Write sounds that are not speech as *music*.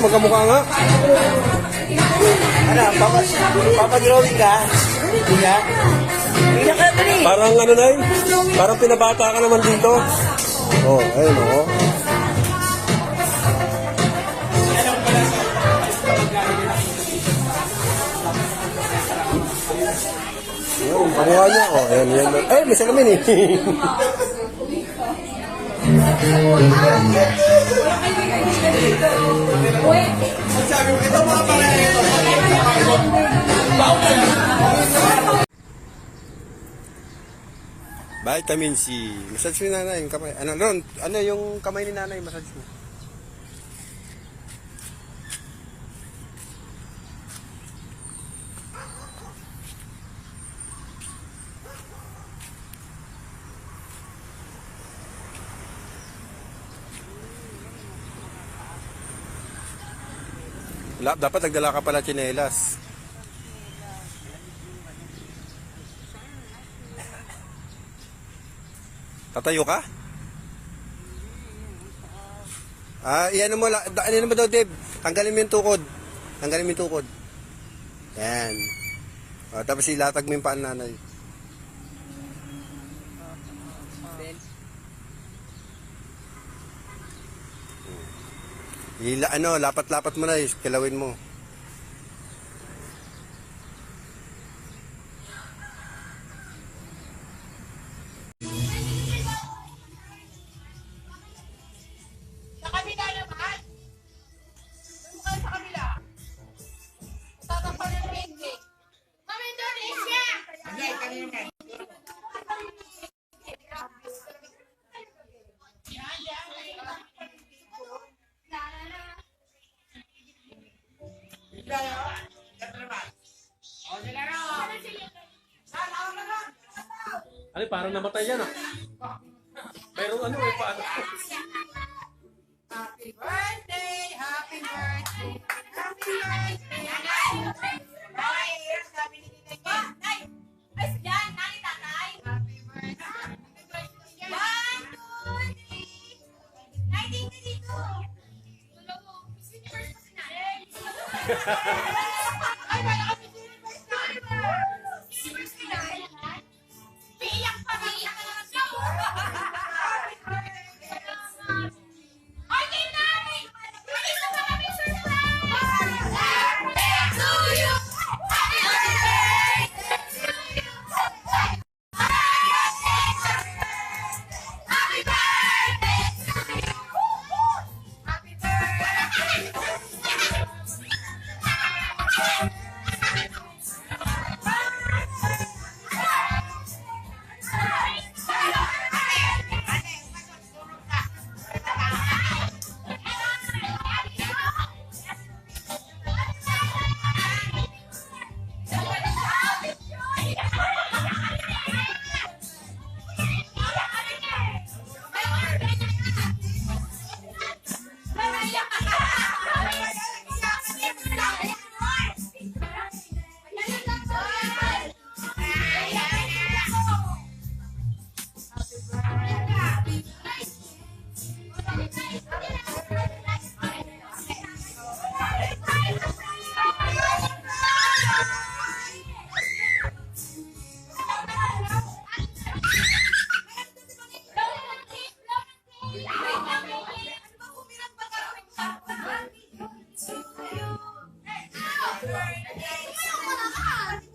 magkamukha nga. Ano, papa, papadrawing ka? Hindi ka? Eh. Parang ano na Parang pinabata ka naman dito. Oh, ayun oh. Yung panguha niya. Oh, ayan, yan. Ay, may salamin eh. *laughs* Vitamin C. Massage ni nanay yung kamay. Ano, Ron, ano yung kamay ni nanay massage mo? Dapat nagdala ka pala tsinelas. Tatayo ka? Ah, iyan mo la, ano mo daw, Dave? Tanggalin mo yung tukod. Tanggalin mo yung tukod. Yan. Ah, tapos ilatag mo yung paan nanay. Ila, ano, lapat-lapat mo na, kilawin mo. Ano, parang namatay yan ah. Pero ano, eh, paano? I'm *laughs* 你什要摸那